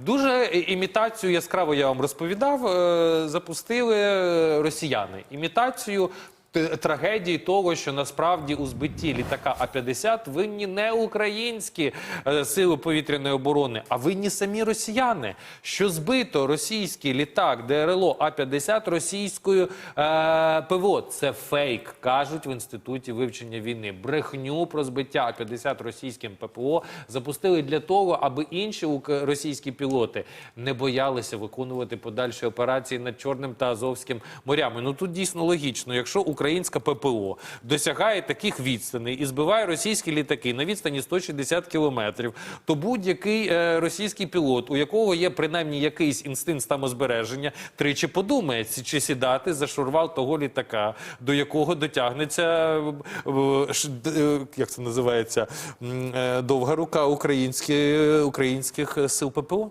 Дуже імітацію яскраво я вам розповідав. е, Запустили е, росіяни. Імітацію. Т- Трагедії того, що насправді у збитті літака А-50 винні не українські е, сили повітряної оборони, а винні самі росіяни. Що збито російський літак ДРЛО А-50 російською е, ПВО. Це фейк, кажуть в інституті вивчення війни. Брехню про збиття А-50 російським ППО запустили для того, аби інші російські пілоти не боялися виконувати подальші операції над Чорним та Азовським морями. Ну тут дійсно логічно, якщо українська ППО досягає таких відстаней і збиває російські літаки на відстані 160 кілометрів, то будь-який е, російський пілот, у якого є принаймні якийсь інстинкт самозбереження, тричі подумає, чи сідати за шурвал того літака, до якого дотягнеться е, е, як це називається е, довга рука українських е, сил ППО.